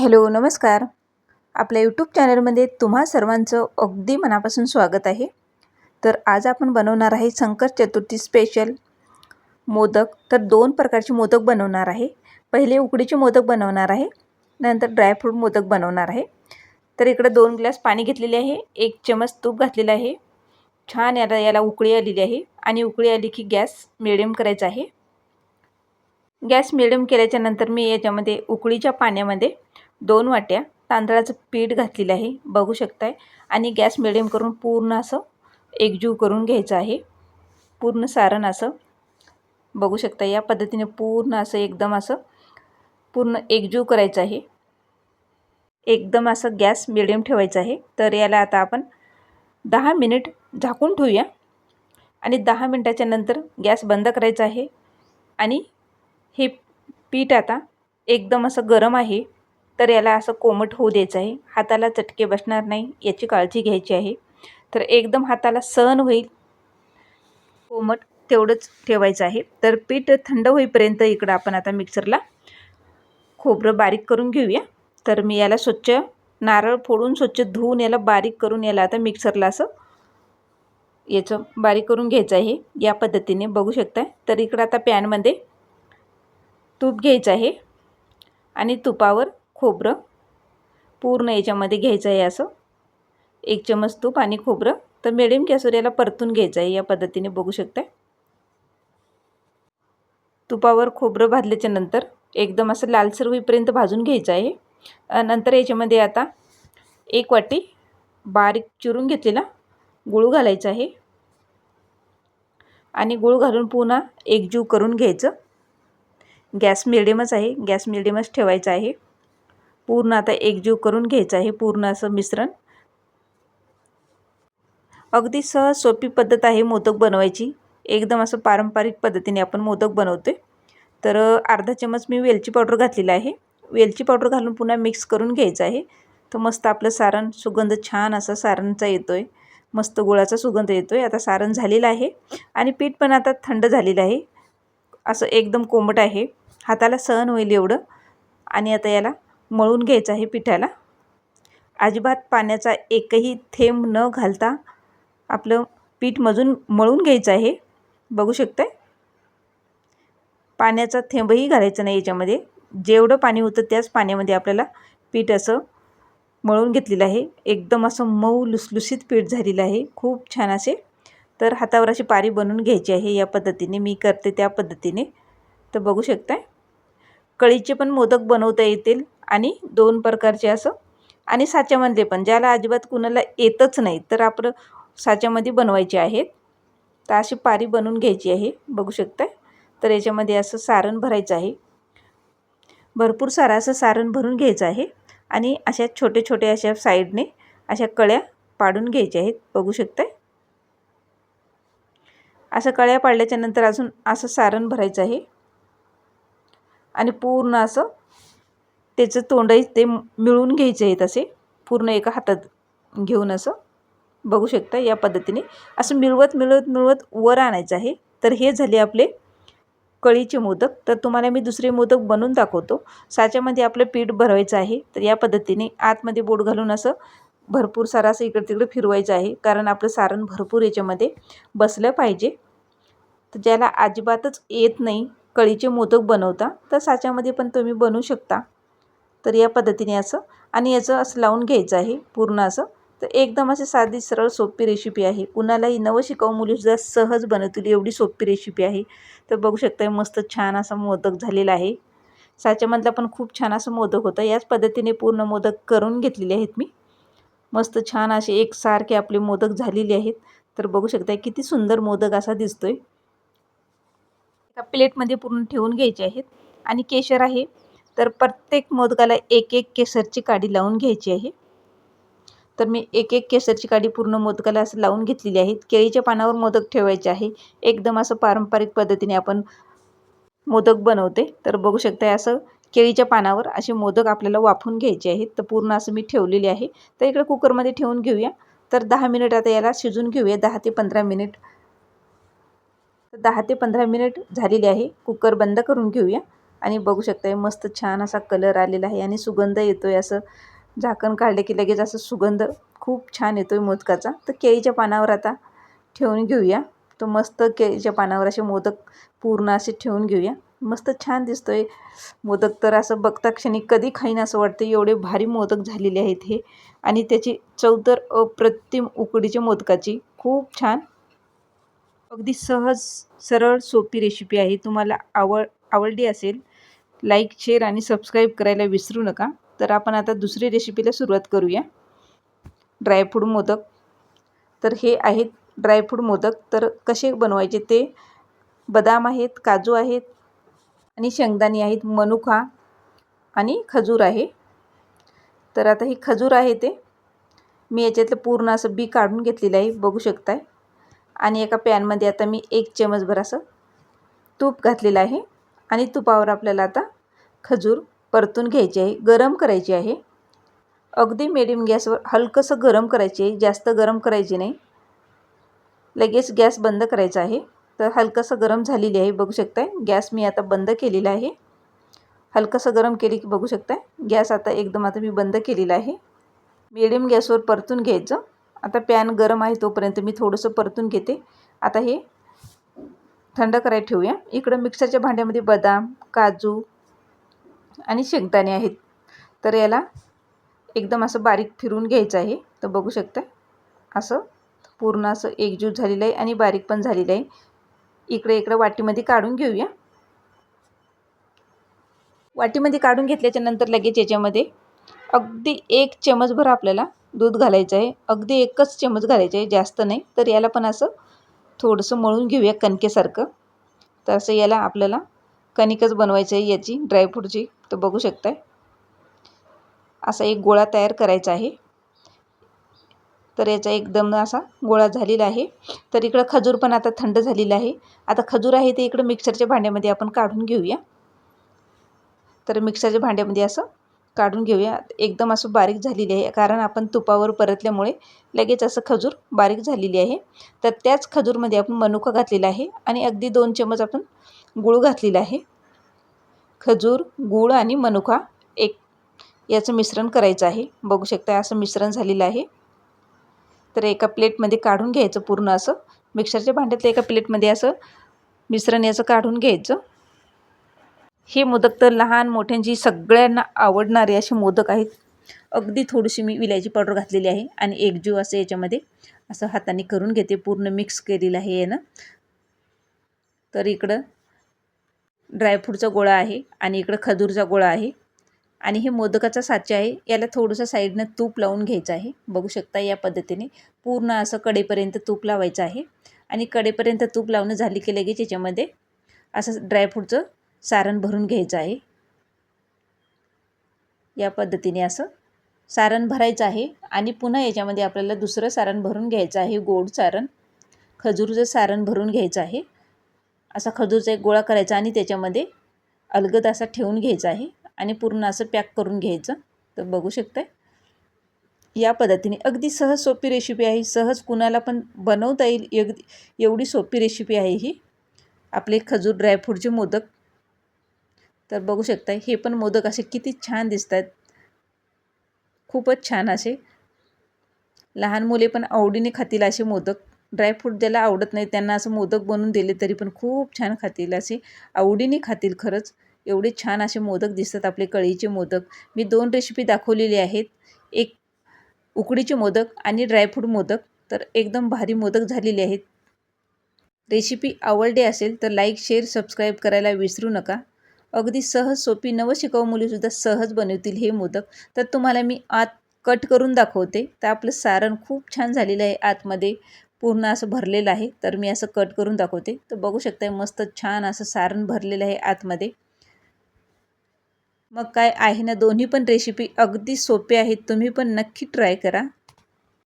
Hello नमस्कार. आपल्या YouTube चॅनलमध्ये तुम्हा सर्वांचं अगदी मनापासून स्वागत आहे. तर आज आपण बनवणार आहे संकर चतुर्थी स्पेशल मोदक तर दोन प्रकारचे मोदक बनवणार आहे. पहिले उकडीचे मोदक बनवणार आहे नंतर ड्रायफ्रूट मोदक बनवणार आहे. तर इकडं दोन ग्लास पाणी घेतलेले आहे एक चमच तूप घातलेलं आहे. छान याला याला उकळी आलेली आहे आणि उकळी आली की गॅस मिडियम करायचा आहे. गॅस मिडियम केल्याच्यानंतर मी याच्यामध्ये उकळीच्या पाण्यामध्ये दोन वाट्या तांदळाचं पीठ घातलेलं आहे. बघू शकताय. आणि गॅस मिडियम करून पूर्ण असं एकजीव करून घ्यायचं आहे. पूर्ण सारण असं बघू शकता या पद्धतीने पूर्ण असं एकदम असं पूर्ण एकजीव करायचं आहे. एकदम असं गॅस मिडियम ठेवायचं आहे. तर याला आता आपण दहा मिनिट झाकून ठेवूया. आणि दहा मिनटाच्या नंतर गॅस बंद करायचा आहे. आणि हे पीठ आता एकदम असं गरम आहे. तर याला असं कोमट होऊ द्यायचं आहे. हाताला चटके बसणार नाही याची काळजी घ्यायची आहे. तर एकदम हाताला सहन होईल. कोमट तेवढंच ठेवायचं आहे. तर पीठ थंड होईपर्यंत इकडं आपण आता मिक्सरला खोबरं बारीक करून घेऊया. तर मी याला स्वच्छ नारळ फोडून स्वच्छ धुवून याला बारीक करून याला आता मिक्सरला असं याचं बारीक करून घ्यायचं आहे. या पद्धतीने बघू शकता तर इकडं आता पॅनमध्ये तूप घ्यायचं आहे आणि तुपावर खोबरं. पूर्ण याच्यामध्ये घ्यायचं आहे असं. एक चमच तूप आणि खोबरं. तर मिडियम गॅसवर याला परतून घ्यायचं आहे या पद्धतीने बघू शकता तुपावर खोबरं भाजल्याच्या नंतर एकदम असं लालसर होईपर्यंत भाजून घ्यायचं आहे. नंतर याच्यामध्ये आता एक वाटी बारीक चिरून घेतलेला गुळ घालायचा आहे. आणि गुळ घालून पुन्हा एकजीव करून घ्यायचं. गॅस मिडियमच आहे. गॅस मिडियमच ठेवायचा आहे. पूर्ण आता एकजीव करून घ्यायचं आहे पूर्ण असं मिश्रण. अगदी सहज सोपी पद्धत आहे मोदक बनवायची. एकदम असं पारंपरिक पद्धतीने आपण मोदक बनवतो तर अर्धा चमच मी वेलची पावडर घातलेला आहे. वेलची पावडर घालून पुन्हा मिक्स करून घ्यायचं आहे. तर मस्त आपलं सारण सुगंध छान असा सारणचा येतो आहे मस्त गुळाचा सुगंध येतो आहे आता सारण झालेलं आहे आणि पीठ पण आता थंड झालेलं आहे. असं एकदम कोमट आहे. हाताला सहन होईल एवढं. आणि आता याला मळून घ्यायचं आहे पिठाला. अजिबात पाण्याचा एकही थेंब न घालता आपलं पीठ मजून मळून घ्यायचं आहे. बघू शकताय? पाण्याचा थेंबही घालायचं नाही याच्यामध्ये. जेवढं पाणी होतं त्याच पाण्यामध्ये आपल्याला पीठ असं मळून घेतलेलं आहे. एकदम असं मऊ लुसलुसीत पीठ झालेलं आहे. खूप छान असे. तर हातावर अशी पारी बनवून घ्यायची आहे या पद्धतीने. मी करते त्या पद्धतीने. तर बघू शकताय? कळीचे पण मोदक बनवता येतील. आणि दोन प्रकारचे असं आणि साच्यामधले पण. ज्याला अजिबात कुणाला येतच नाही तर आपलं साच्यामध्ये बनवायचे आहेत. तर अशी पारी बनवून घ्यायची आहे बघू शकताय. तर याच्यामध्ये असं सारण भरायचं आहे. भरपूर सारं असं सारण भरून घ्यायचं आहे आणि अशा छोटे छोटे अशा साईडने अशा कळ्या पाडून घ्यायच्या आहेत बघू शकताय. असं कळ्या पाडल्याच्या नंतर अजून असं सारण भरायचं आहे. आणि पूर्ण असं त्याचं तोंडही ते मिळून घ्यायचे आहेत तसे पूर्ण एका हातात घेऊन असं बघू शकता या पद्धतीने. असं मिळवत मिळवत मिळवत वर आणायचं आहे. तर हे झाले आपले कळीचे मोदक. तर तुम्हाला मी दुसरे मोदक बनवून दाखवतो. साच्यामध्ये आपलं पीठ भरवायचं आहे. तर या पद्धतीने आतमध्ये बोट घालून असं भरपूर सारं असं इकडे तिकडे फिरवायचं आहे. कारण आपलं सारण भरपूर याच्यामध्ये बसलं पाहिजे. तर ज्याला अजिबातच येत नाही कळीचे मोदक बनवता तर साच्यामध्ये पण तुम्ही बनवू शकता. तर या पद्धतीने असं आणि याचं असं लावून घ्यायचं आहे पूर्ण असं. तर एकदम अशी साधी सरळ सोपी रेसिपी आहे. कुणालाही नवं शिकाऊ मुलीसुद्धा सहज बनवतील एवढी सोपी रेसिपी आहे. तर बघू शकता मस्त छान असा मोदक झालेला आहे. साच्यामधला पण खूप छान असं मोदक होतं. याच पद्धतीने पूर्ण मोदक करून घेतलेले आहेत मी. मस्त छान असे एकसारखे आपले मोदक झालेले आहेत. तर बघू शकता किती सुंदर मोदक असा दिसतोय. एका प्लेटमध्ये पूर्ण ठेवून घ्यायचे आहेत. आणि केशर आहे. तर प्रत्येक मोदकाला एक एक केसरची काडी लावून घ्यायची आहे. तर मी एक एक केसरची काडी पूर्ण मोदकाला असं लावून घेतलेली आहे. केळीच्या पानावर मोदक ठेवायचे आहे. एकदम असं पारंपरिक पद्धतीने आपण मोदक बनवते. तर बघू शकता असं केळीच्या पानावर असे मोदक आपल्याला वाफून घ्यायचे आहेत. तर पूर्ण असं मी ठेवलेले आहे. तर इकडे कुकरमध्ये ठेवून घेऊया. तर दहा मिनिट आता याला शिजून घेऊया. दहा ते पंधरा मिनिट. तर दहा ते पंधरा मिनिट झालेले आहे. कुकर बंद करून घेऊया. आणि बघू शकताय मस्त छान असा कलर आलेला आहे आणि सुगंध येतोय असं. झाकण काढले की लगेच असं सुगंध खूप छान येतोय मोदकाचा. तर केळीच्या पानावर आता ठेवून घेऊया. तो मस्त केळीच्या पानावर असे मोदक पूर्ण असे ठेवून घेऊया. मस्त छान दिसतोय. मोदक तर असं बघता क्षणी कधी खाईन असं वाटतं एवढे भारी मोदक झालेले आहेत हे. आणि त्याची चव तर अप्रतिम उकडीच्या मोदकाची. खूप छान. अगदी सहज सरळ सोपी रेसिपी आहे. तुम्हाला आवड आवडली असेल लाईक शेअर आणि सबस्क्राईब करायला विसरू नका. तर आपण आता दुसरी रेसिपीला सुरुवात करूया. Dry fruit modak. तर हे आहेत ड्रायफ्रूट मोदक. तर कसे बनवायचे ते? बदाम आहेत काजू आहेत आणि शेंगदाणे आहेत मनुका आणि खजूर आहे. तर आता हे खजूर आहे ते. मी याच्यातलं पूर्ण असं बी काढून घेतलेलं आहे बघू शकताय. आणि एका पॅनमध्ये आता मी एक चमचभर असं तूप घातलेलं आहे. आणि तुपावर आपल्याला आता खजूर परतून घ्यायची आहे गरम करायची आहे. अगदी मिडियम गॅसवर हलकंसं गरम करायचे आहे जास्त गरम करायचे नाही. लगेच गॅस बंद करायचा आहे. तर हलकंसं गरम झालेली आहे बघू शकताय. गॅस मी आता बंद केलेला आहे. हलकंसं गरम केली की बघू शकताय. गॅस आता एकदम आता मी बंद केलेला आहे. मिडियम गॅसवर परतून घ्यायचं. आता पॅन गरम आहे तोपर्यंत मी थोडंसं परतून घेते. आता हे थंड करायला ठेवूया. इकडं मिक्सरच्या भांड्यामध्ये बदाम काजू आणि शेंगदाणे आहेत. तर याला एकदम असं बारीक फिरून घ्यायचं आहे. तर बघू शकता असं पूर्ण असं एकजूट झालेलं आहे आणि बारीक पण झालेलं आहे. इकडे इकडं वाटीमध्ये काढून घेऊया. वाटीमध्ये काढून घेतल्याच्या नंतर लगेच याच्यामध्ये अगदी एक चमचभर आपल्याला दूध घालायचं आहे. अगदी एकच चमच घालायचं आहे जास्त नाही. तर याला पण असं थोडंसं मळून घेऊया कणकेसारखं. तर असं याला आपल्याला कणिकच बनवायचं आहे याची ड्रायफ्रूटची तर बघू शकताय. असा एक गोळा तयार करायचा आहे. तर याचा एकदम असा गोळा झालेला आहे. तर इकडं खजूर पण आता थंड झालेला आहे. आता खजूर आहे ते इकडं मिक्सरच्या भांड्यामध्ये आपण काढून घेऊया. तर मिक्सरच्या भांड्यामध्ये असं काढून घेऊया. एकदम असं बारीक झालेली आहे. कारण आपण तुपावर परतल्यामुळे लगेच असं खजूर बारीक झालेली आहे. तर त्याच खजूरमध्ये आपण मनुका घातलेला आहे आणि अगदी दोन चमच आपण गूळ घातलेला आहे. खजूर गूळ आणि मनुका एक याचं मिश्रण करायचं आहे. बघू शकता असं मिश्रण झालेलं आहे. तर एका प्लेटमध्ये काढून घ्यायचं पूर्ण असं. मिक्सरच्या भांड्यातलं एका प्लेटमध्ये असं मिश्रण याचं काढून घ्यायचं. हे मोदक तर लहान मोठ्यांची सगळ्यांना आवडणारे असे मोदक आहेत. अगदी थोडीशी मी विलायची पावडर घातलेली आहे आणि एकजीव असं याच्यामध्ये असं हाताने करून घेते. पूर्ण मिक्स केलेलं आहे यानं. तर इकडं ड्रायफ्रूटचा गोळा आहे आणि इकडं खजूरचा गोळा आहे. आणि हे मोदकाचा साचा आहे. याला थोडंसं साईडनं तूप लावून घ्यायचं आहे. बघू शकता या पद्धतीने पूर्ण असं कडेपर्यंत तूप लावायचं आहे. आणि कडेपर्यंत तूप लावणं झाली की लगेच याच्यामध्ये असं ड्रायफ्रूटचं सारण भरून घ्यायचं आहे. या पद्धतीने असं सारण भरायचं आहे आणि पुन्हा याच्यामध्ये आपल्याला दुसरं सारण भरून घ्यायचं आहे गोड सारण. खजूरचं सारण भरून घ्यायचं आहे. असा खजूरचा एक गोळा करायचा आणि त्याच्यामध्ये अलगद असा ठेवून घ्यायचा आहे आणि पूर्ण असं पॅक करून घ्यायचं. तर बघू शकताय. या पद्धतीने अगदी सहज सोपी रेसिपी आहे. सहज कुणाला पण बनवता येईल एग एवढी सोपी रेसिपी आहे ही. आपले खजूर ड्रायफ्रूटचे मोदक तर बघू शकता हे पण मोदक असे किती छान दिसत आहेत खूपच छान असे. लहान मुले पण आवडीने खातील असे मोदक. ड्रायफ्रूट ज्याला आवडत नाही त्यांना असं मोदक बनवून दिले तरी पण खूप छान खातील असे. आवडीने खातील खरंच. एवढे छान असे मोदक दिसतात आपले कळीचे मोदक. मी दोन रेसिपी दाखवलेली आहेत. एक उकडीचे मोदक आणि ड्रायफ्रूट मोदक. तर एकदम भारी मोदक झालेले आहेत. रेसिपी आवडली असेल तर लाईक शेअर सबस्क्राईब करायला विसरू नका. अगदी सहज सोपी नवशिकाऊ मुलीसुद्धा सहज बनवतील हे मोदक. तर तुम्हाला मी आत कट करून दाखवते. तर आपलं सारण खूप छान झालेलं आहे आतमध्ये. पूर्ण असं भरलेलं आहे. तर मी असं कट करून दाखवते. तर बघू शकताय मस्त छान असं सारण भरलेलं आहे आतमध्ये. मग काय आहे ना दोन्ही पण रेसिपी अगदी सोपे आहेत. तुम्ही पण नक्की ट्राय करा.